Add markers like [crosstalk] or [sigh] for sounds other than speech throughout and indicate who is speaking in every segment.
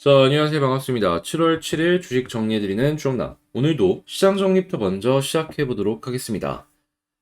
Speaker 1: 자, 안녕하세요. 반갑습니다. 7월 7일 주식 정리해드리는 주영남. 오늘도 시장 정리부터 먼저 시작해보도록 하겠습니다.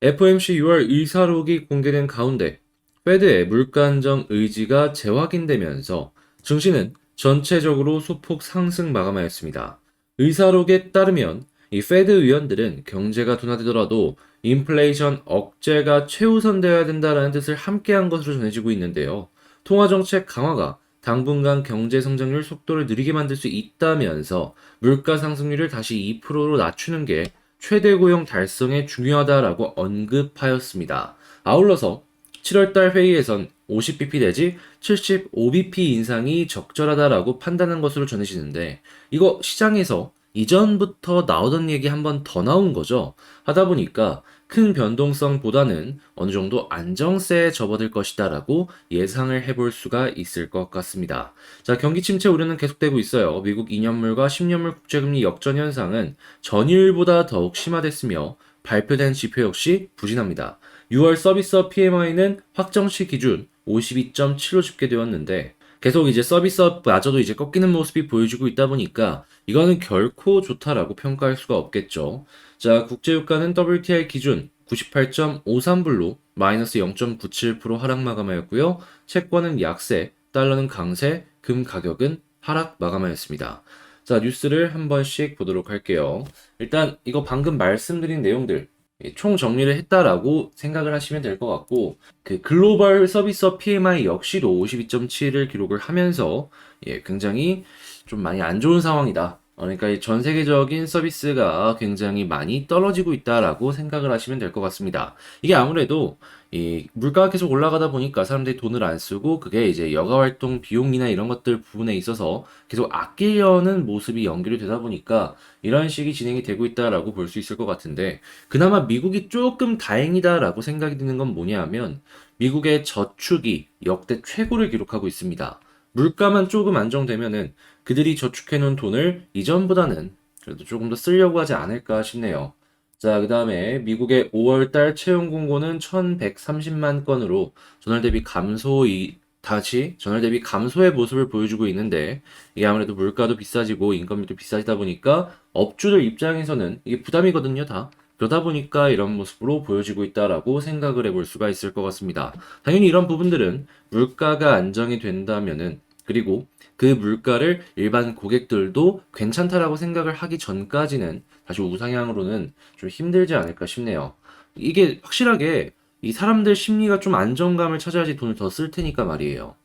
Speaker 1: FOMC 6월 의사록이 공개된 가운데, 페드의 물가 안정 의지가 재확인되면서 증시는 전체적으로 소폭 상승 마감하였습니다. 의사록에 따르면 이 페드 의원들은 경제가 둔화되더라도 인플레이션 억제가 최우선되어야 된다라는 뜻을 함께한 것으로 전해지고 있는데요. 통화정책 강화가 당분간 경제 성장률 속도를 느리게 만들 수 있다면서 물가 상승률을 다시 2%로 낮추는 게 최대 고용 달성에 중요하다라고 언급하였습니다. 아울러서 7월달 회의에선 50bp 내지 75bp 인상이 적절하다라고 판단한 것으로 전해지는데 이거 시장에서 이전부터 나오던 얘기 한 번 더 나온 거죠. 하다 보니까 큰 변동성보다는 어느 정도 안정세에 접어들 것이다라고 예상을 해볼 수가 있을 것 같습니다. 자, 경기 침체 우려는 계속되고 있어요. 미국 2년물과 10년물 국제금리 역전 현상은 전일보다 더욱 심화됐으며 발표된 지표 역시 부진합니다. 6월 서비스업 PMI는 확정시 기준 52.7로 집계되었는데 계속 이제 서비스업 마저도 이제 꺾이는 모습이 보여지고 있다 보니까 이거는 결코 좋다라고 평가할 수가 없겠죠. 자, 국제유가는 WTI 기준 98.53불로 마이너스 0.97% 하락 마감하였고요. 채권은 약세, 달러는 강세, 금 가격은 하락 마감하였습니다. 자, 뉴스를 한 번씩 보도록 할게요. 일단 이거 방금 말씀드린 내용들 예, 총 정리를 했다라고 생각을 하시면 될 것 같고 그 글로벌 서비스업 PMI 역시도 52.7을 기록을 하면서 예, 굉장히 좀 많이 안 좋은 상황이다. 어, 그러니까 이 전 세계적인 서비스가 굉장히 많이 떨어지고 있다라고 생각을 하시면 될 것 같습니다. 이게 아무래도 이 물가가 계속 올라가다 보니까 사람들이 돈을 안 쓰고 그게 이제 여가 활동 비용이나 이런 것들 부분에 있어서 계속 아끼려는 모습이 연결이 되다 보니까 이런 식이 진행이 되고 있다라고 볼 수 있을 것 같은데 그나마 미국이 조금 다행이다라고 생각이 드는 건 뭐냐면 미국의 저축이 역대 최고를 기록하고 있습니다. 물가만 조금 안정되면은 그들이 저축해놓은 돈을 이전보다는 그래도 조금 더 쓰려고 하지 않을까 싶네요. 자, 그 다음에 미국의 5월달 채용 공고는 1130만 건으로 전월 대비 감소 이, 다시 전월 대비 감소의 모습을 보여주고 있는데 이게 아무래도 물가도 비싸지고 인건비도 비싸지다 보니까 업주들 입장에서는 이게 부담이거든요, 다. 그러다 보니까 이런 모습으로 보여지고 있다라고 생각을 해볼 수가 있을 것 같습니다. 당연히 이런 부분들은 물가가 안정이 된다면은 그리고 그 물가를 일반 고객들도 괜찮다라고 생각을 하기 전까지는 다시 우상향으로는 좀 힘들지 않을까 싶네요. 이게 확실하게 이 사람들 심리가 좀 안정감을 찾아야지 돈을 더 쓸 테니까 말이에요.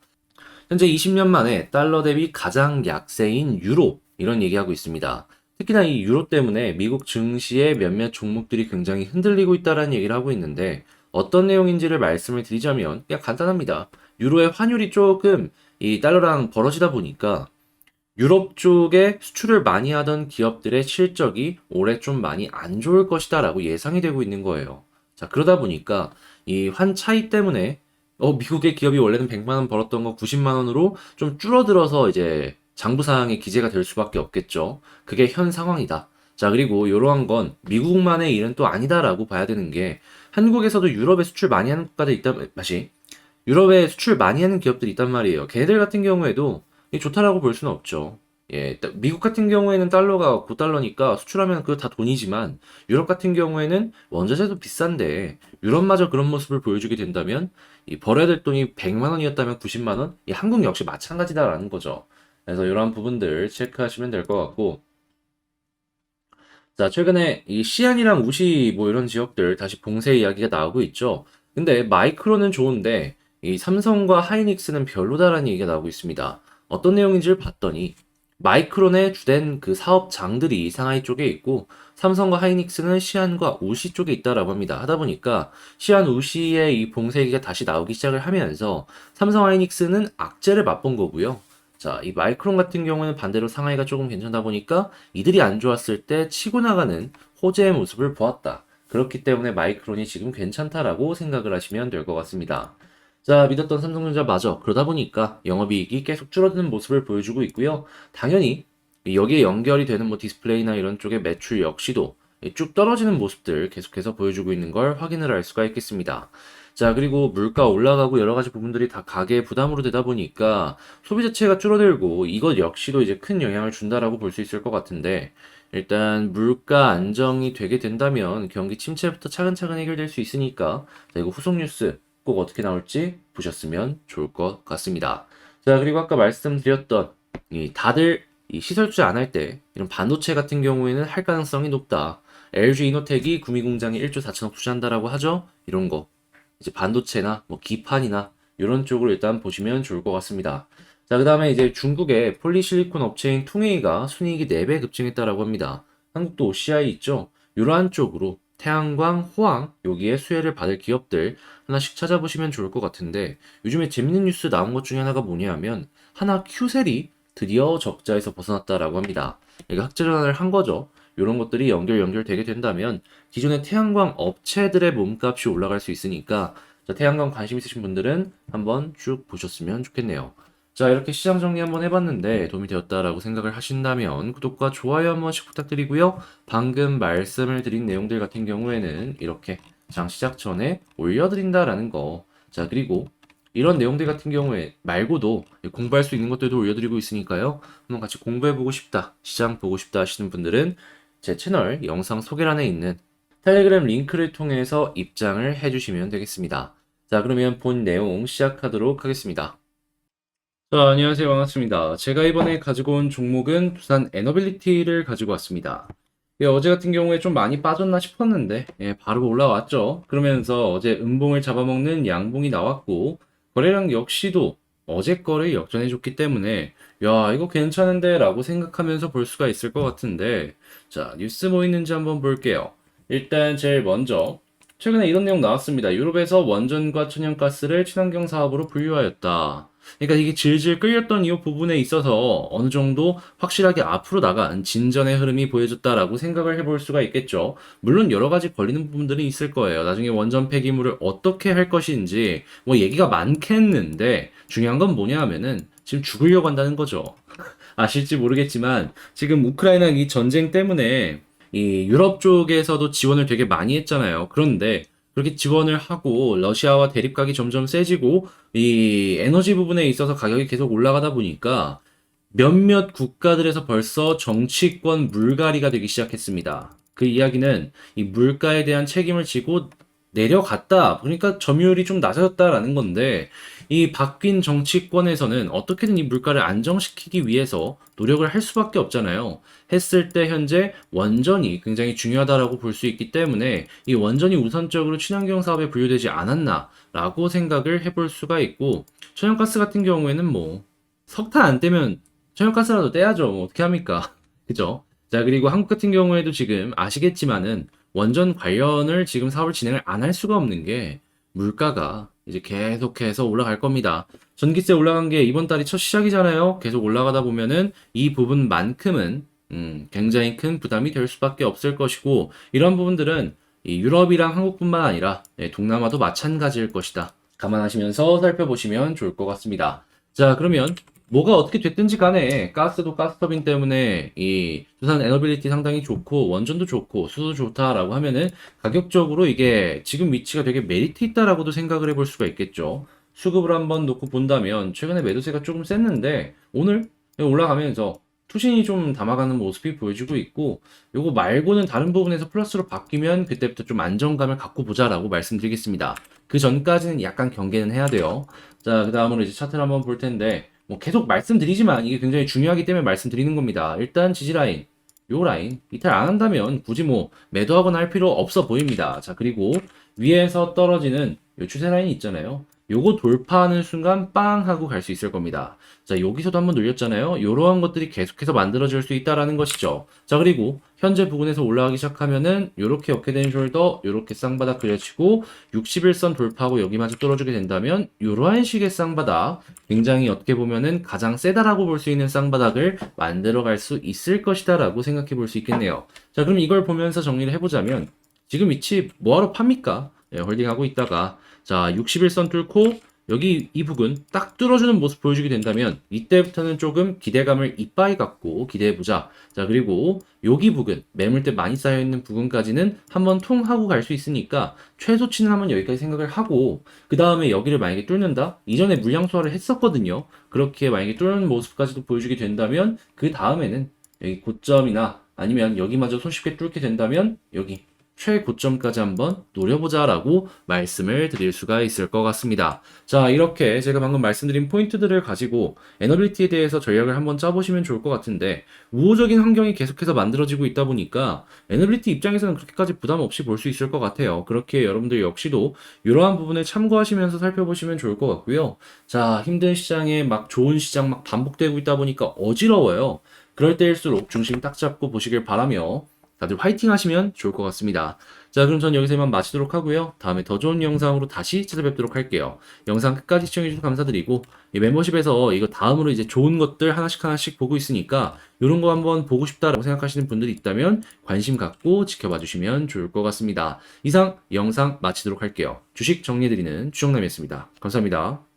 Speaker 1: 현재 20년 만에 달러 대비 가장 약세인 유로 이런 얘기하고 있습니다. 특히나 이 유로 때문에 미국 증시의 몇몇 종목들이 굉장히 흔들리고 있다라는 얘기를 하고 있는데 어떤 내용인지를 말씀을 드리자면 그냥 간단합니다. 유로의 환율이 조금 이 달러랑 벌어지다 보니까 유럽 쪽에 수출을 많이 하던 기업들의 실적이 올해 좀 많이 안 좋을 것이다 라고 예상이 되고 있는 거예요. 자, 그러다 보니까 이 환 차이 때문에 어, 미국의 기업이 원래는 100만 원 벌었던 거 90만 원으로 좀 줄어들어서 이제 장부 사항에 기재가 될 수밖에 없겠죠. 그게 현 상황이다. 자, 그리고 이러한 건 미국만의 일은 또 아니다라고 봐야 되는 게 한국에서도 유럽에 수출 많이 하는 국가들 있다, 다시 유럽에 수출 많이 하는 기업들이 있단 말이에요. 걔네들 같은 경우에도 좋다라고 볼 수는 없죠. 예, 따- 미국 같은 경우에는 달러가 9달러니까 수출하면 그거 다 돈이지만 유럽 같은 경우에는 원자재도 비싼데 유럽마저 그런 모습을 보여주게 된다면 이 벌어야 될 돈이 100만 원이었다면 90만 원? 이 한국 역시 마찬가지다라는 거죠. 그래서 이러한 부분들 체크하시면 될 것 같고 자, 최근에 이 시안이랑 우시 뭐 이런 지역들 다시 봉쇄 이야기가 나오고 있죠. 근데 마이크로는 좋은데 이 삼성과 하이닉스는 별로다라는 얘기가 나오고 있습니다. 어떤 내용인지를 봤더니 마이크론의 주된 그 사업 장들이 상하이 쪽에 있고 삼성과 하이닉스는 시안과 우시 쪽에 있다라고 합니다. 하다 보니까 시안 우시의 이 봉쇄기가 다시 나오기 시작을 하면서 삼성 하이닉스는 악재를 맛본 거고요. 자, 이 마이크론 같은 경우는 반대로 상하이가 조금 괜찮다 보니까 이들이 안 좋았을 때 치고 나가는 호재의 모습을 보았다. 그렇기 때문에 마이크론이 지금 괜찮다라고 생각을 하시면 될 것 같습니다. 자, 믿었던 삼성전자 맞아. 그러다 보니까 영업이익이 계속 줄어드는 모습을 보여주고 있고요. 당연히 여기에 연결이 되는 뭐 디스플레이나 이런 쪽의 매출 역시도 쭉 떨어지는 모습들 계속해서 보여주고 있는 걸 확인을 할 수가 있겠습니다. 자, 그리고 물가 올라가고 여러 가지 부분들이 다 가계 부담으로 되다 보니까 소비 자체가 줄어들고 이것 역시도 이제 큰 영향을 준다라고 볼 수 있을 것 같은데 일단 물가 안정이 되게 된다면 경기 침체부터 차근차근 해결될 수 있으니까 자, 이거 후속 뉴스 꼭 어떻게 나올지 보셨으면 좋을 것 같습니다. 자, 그리고 아까 말씀드렸던 이 다들 이 시설 투자 안 할 때 이런 반도체 같은 경우에는 할 가능성이 높다. LG 이노텍이 구미 공장에 1조 4천억 투자한다라고 하죠. 이런 거 이제 반도체나 뭐 기판이나 이런 쪽으로 일단 보시면 좋을 것 같습니다. 자, 그 다음에 이제 중국의 폴리실리콘 업체인 퉁웨이가 순이익이 4배 급증했다라고 합니다. 한국도 OCI 있죠? 이러한 쪽으로 태양광, 호황 여기에 수혜를 받을 기업들 하나씩 찾아보시면 좋을 것 같은데 요즘에 재밌는 뉴스 나온 것 중에 하나가 뭐냐 하면 하나 큐셀이 드디어 적자에서 벗어났다라고 합니다. 이게 학제 전환을 한 거죠. 이런 것들이 연결 연결되게 된다면 기존의 태양광 업체들의 몸값이 올라갈 수 있으니까 자, 태양광 관심 있으신 분들은 한번 쭉 보셨으면 좋겠네요. 자, 이렇게 시장 정리 한번 해봤는데 도움이 되었다라고 생각을 하신다면 구독과 좋아요 한 번씩 부탁드리고요. 방금 말씀을 드린 내용들 같은 경우에는 이렇게 장 시작 전에 올려드린다라는 거. 자, 그리고 이런 내용들 같은 경우에 말고도 공부할 수 있는 것들도 올려드리고 있으니까요. 한번 같이 공부해보고 싶다, 시장 보고 싶다 하시는 분들은 제 채널 영상 소개란에 있는 텔레그램 링크를 통해서 입장을 해주시면 되겠습니다. 자, 그러면 본 내용 시작하도록 하겠습니다. 자, 안녕하세요. 반갑습니다. 제가 이번에 가지고 온 종목은 두산 에너빌리티를 가지고 왔습니다. 예, 어제 같은 경우에 좀 많이 빠졌나 싶었는데, 예, 바로 올라왔죠. 그러면서 어제 음봉을 잡아먹는 양봉이 나왔고, 거래량 역시도 어제 거를 역전해줬기 때문에, 야, 이거 괜찮은데? 라고 생각하면서 볼 수가 있을 것 같은데, 자, 뉴스 뭐 있는지 한번 볼게요. 일단 제일 먼저, 최근에 이런 내용 나왔습니다. 유럽에서 원전과 천연가스를 친환경 사업으로 분류하였다. 그러니까 이게 질질 끌렸던 이 부분에 있어서 어느 정도 확실하게 앞으로 나간 진전의 흐름이 보여졌다라고 생각을 해볼 수가 있겠죠. 물론 여러 가지 걸리는 부분들이 있을 거예요. 나중에 원전 폐기물을 어떻게 할 것인지 뭐 얘기가 많겠는데 중요한 건 뭐냐 하면은 지금 죽으려고 한다는 거죠. [laughs] 아실지 모르겠지만 지금 우크라이나 이 전쟁 때문에 이 유럽 쪽에서도 지원을 되게 많이 했잖아요. 그런데 그렇게 지원을 하고 러시아와 대립각이 점점 세지고 이 에너지 부분에 있어서 가격이 계속 올라가다 보니까 몇몇 국가들에서 벌써 정치권 물갈이가 되기 시작했습니다. 그 이야기는 이 물가에 대한 책임을 지고 내려갔다. 그러니까 점유율이 좀 낮아졌다라는 건데 이 바뀐 정치권에서는 어떻게든 이 물가를 안정시키기 위해서 노력을 할 수밖에 없잖아요. 했을 때 현재 원전이 굉장히 중요하다라고 볼 수 있기 때문에 이 원전이 우선적으로 친환경 사업에 분류되지 않았나라고 생각을 해볼 수가 있고 천연가스 같은 경우에는 뭐 석탄 안 떼면 천연가스라도 떼야죠. 뭐 어떻게 합니까? [laughs] 그죠? 자, 그리고 한국 같은 경우에도 지금 아시겠지만은 원전 관련을 지금 사업을 진행을 안 할 수가 없는 게 물가가 이제 계속해서 올라갈 겁니다. 전기세 올라간 게 이번 달이 첫 시작이잖아요. 계속 올라가다 보면은 이 부분만큼은 음, 굉장히 큰 부담이 될 수밖에 없을 것이고 이런 부분들은 이 유럽이랑 한국뿐만 아니라 예, 동남아도 마찬가지일 것이다. 감안하시면서 살펴보시면 좋을 것 같습니다. 자, 그러면 뭐가 어떻게 됐든지 간에 가스도 가스터빈 때문에 이 두산 에너빌리티 상당히 좋고 원전도 좋고 수도 좋다라고 하면은 가격적으로 이게 지금 위치가 되게 메리트 있다라고도 생각을 해볼 수가 있겠죠. 수급을 한번 놓고 본다면 최근에 매도세가 조금 셌는데 오늘 올라가면서 투신이 좀 담아가는 모습이 보여지고 있고 요거 말고는 다른 부분에서 플러스로 바뀌면 그때부터 좀 안정감을 갖고 보자라고 말씀드리겠습니다. 그 전까지는 약간 경계는 해야 돼요. 자, 그 다음으로 이제 차트를 한번 볼 텐데 뭐 계속 말씀드리지만 이게 굉장히 중요하기 때문에 말씀드리는 겁니다. 일단 지지 라인, 요 라인 이탈 안 한다면 굳이 뭐 매도하거나 할 필요 없어 보입니다. 자 그리고 위에서 떨어지는 요 추세 라인 있잖아요. 요거 돌파하는 순간 빵 하고 갈 수 있을 겁니다. 자, 여기서도 한번 눌렸잖아요. 이러한 것들이 계속해서 만들어질 수 있다라는 것이죠. 자, 그리고 현재 부근에서 올라가기 시작하면은 요렇게 어깨된 숄더, 요렇게 쌍바닥 그려치고 61선 돌파하고 여기마저 뚫어주게 된다면 이러한 식의 쌍바닥 굉장히 어떻게 보면은 가장 세다라고 볼 수 있는 쌍바닥을 만들어 갈 수 있을 것이다 라고 생각해 볼 수 있겠네요. 자, 그럼 이걸 보면서 정리를 해보자면 지금 위치 뭐하러 팝니까? 예, 홀딩하고 있다가 자 61선 뚫고 여기 이 부분 딱 뚫어주는 모습 보여주게 된다면 이때부터는 조금 기대감을 이빠이 갖고 기대해보자. 자 그리고 여기 부분 매물대 많이 쌓여있는 부분까지는 한번 통하고 갈 수 있으니까 최소치는 한번 여기까지 생각을 하고 그 다음에 여기를 만약에 뚫는다? 이전에 물량 소화를 했었거든요. 그렇게 만약에 뚫는 모습까지도 보여주게 된다면 그 다음에는 여기 고점이나 아니면 여기마저 손쉽게 뚫게 된다면 여기 최고점까지 한번 노려보자라고 말씀을 드릴 수가 있을 것 같습니다. 자, 이렇게 제가 방금 말씀드린 포인트들을 가지고 에너빌리티에 대해서 전략을 한번 짜보시면 좋을 것 같은데 우호적인 환경이 계속해서 만들어지고 있다 보니까 에너빌리티 입장에서는 그렇게까지 부담 없이 볼 수 있을 것 같아요. 그렇게 여러분들 역시도 이러한 부분을 참고하시면서 살펴보시면 좋을 것 같고요. 자, 힘든 시장에 막 좋은 시장 막 반복되고 있다 보니까 어지러워요. 그럴 때일수록 중심 딱 잡고 보시길 바라며 다들 화이팅 하시면 좋을 것 같습니다. 자, 그럼 전 여기서 이만 마치도록 하고요. 다음에 더 좋은 영상으로 다시 찾아뵙도록 할게요. 영상 끝까지 시청해주셔서 감사드리고, 이 멤버십에서 이거 다음으로 이제 좋은 것들 하나씩 하나씩 보고 있으니까, 이런 거 한번 보고 싶다라고 생각하시는 분들이 있다면 관심 갖고 지켜봐 주시면 좋을 것 같습니다. 이상 영상 마치도록 할게요. 주식 정리해드리는 추정남이었습니다. 감사합니다.